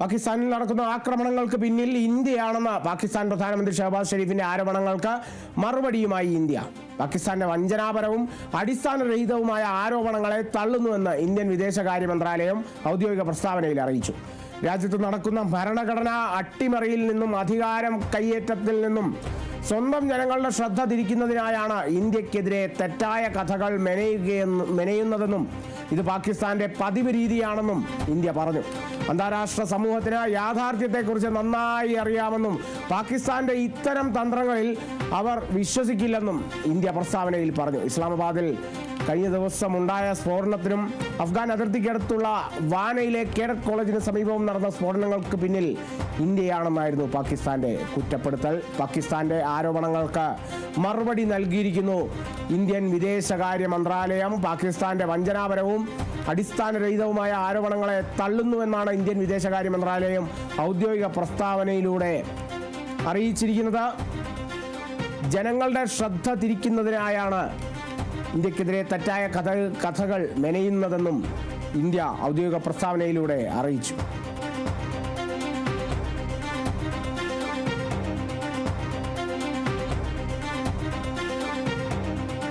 പാകിസ്ഥാനിൽ നടക്കുന്ന ആക്രമണങ്ങൾക്ക് പിന്നിൽ ഇന്ത്യയാണെന്ന് പാകിസ്ഥാൻ പ്രധാനമന്ത്രി ഷഹബാസ് ഷെരീഫിന്റെ ആരോപണങ്ങൾക്ക് മറുപടിയുമായി ഇന്ത്യ. പാകിസ്ഥാന്റെ വഞ്ചനാപരവും അടിസ്ഥാനരഹിതവുമായ ആരോപണങ്ങളെ തള്ളുന്നുവെന്ന് ഇന്ത്യൻ വിദേശകാര്യ മന്ത്രാലയം ഔദ്യോഗിക പ്രസ്താവനയിൽ അറിയിച്ചു. രാജ്യത്ത് നടക്കുന്ന ഭരണഘടനാ അട്ടിമറിയിൽ നിന്നും അധികാരം കയ്യേറ്റത്തിൽ നിന്നും സ്വന്തം ജനങ്ങളുടെ ശ്രദ്ധ തിരിക്കുന്നതിനായാണ് ഇന്ത്യക്കെതിരെ തെറ്റായ കഥകൾ മെനയുകയെന്ന് മെനയുന്നതെന്നും ഇത് പാകിസ്ഥാന്റെ പതിവ് രീതിയാണെന്നും ഇന്ത്യ പറഞ്ഞു. അന്താരാഷ്ട്ര സമൂഹത്തിന് യാഥാർത്ഥ്യത്തെക്കുറിച്ച് നന്നായി അറിയാമെന്നും പാകിസ്ഥാന്റെ ഇത്തരം തന്ത്രങ്ങളിൽ അവർ വിശ്വസിക്കില്ലെന്നും ഇന്ത്യ പ്രസ്താവനയിൽ പറഞ്ഞു. ഇസ്ലാമാബാദിൽ കഴിഞ്ഞ ദിവസം ഉണ്ടായ സ്ഫോടനത്തിനും അഫ്ഗാൻ അതിർത്തിക്കടുത്തുള്ള വാനയിലെ കേഡറ്റ് കോളേജിന് സമീപവും നടന്ന സ്ഫോടനങ്ങൾക്ക് പിന്നിൽ ഇന്ത്യയാണെന്നായിരുന്നു പാകിസ്ഥാന്റെ കുറ്റപ്പെടുത്തൽ. പാകിസ്ഥാന്റെ ആരോപണങ്ങൾക്ക് മറുപടി നൽകിയിരിക്കുന്നു. ഇന്ത്യൻ വിദേശകാര്യ മന്ത്രാലയം പാകിസ്ഥാന്റെ വഞ്ചനാപരവും അടിസ്ഥാനരഹിതവുമായ ആരോപണങ്ങളെ തള്ളുന്നുവെന്നാണ് ഇന്ത്യൻ വിദേശകാര്യ മന്ത്രാലയം ഔദ്യോഗിക പ്രസ്താവനയിലൂടെ അറിയിച്ചിരിക്കുന്നത്. ജനങ്ങളുടെ ശ്രദ്ധ തിരിക്കുന്നതിനായാണ് ഇന്ത്യക്കെതിരെ തെറ്റായ കഥ കഥകൾ മെനയുന്നതെന്നും ഇന്ത്യ ഔദ്യോഗിക പ്രസ്താവനയിലൂടെ അറിയിച്ചു.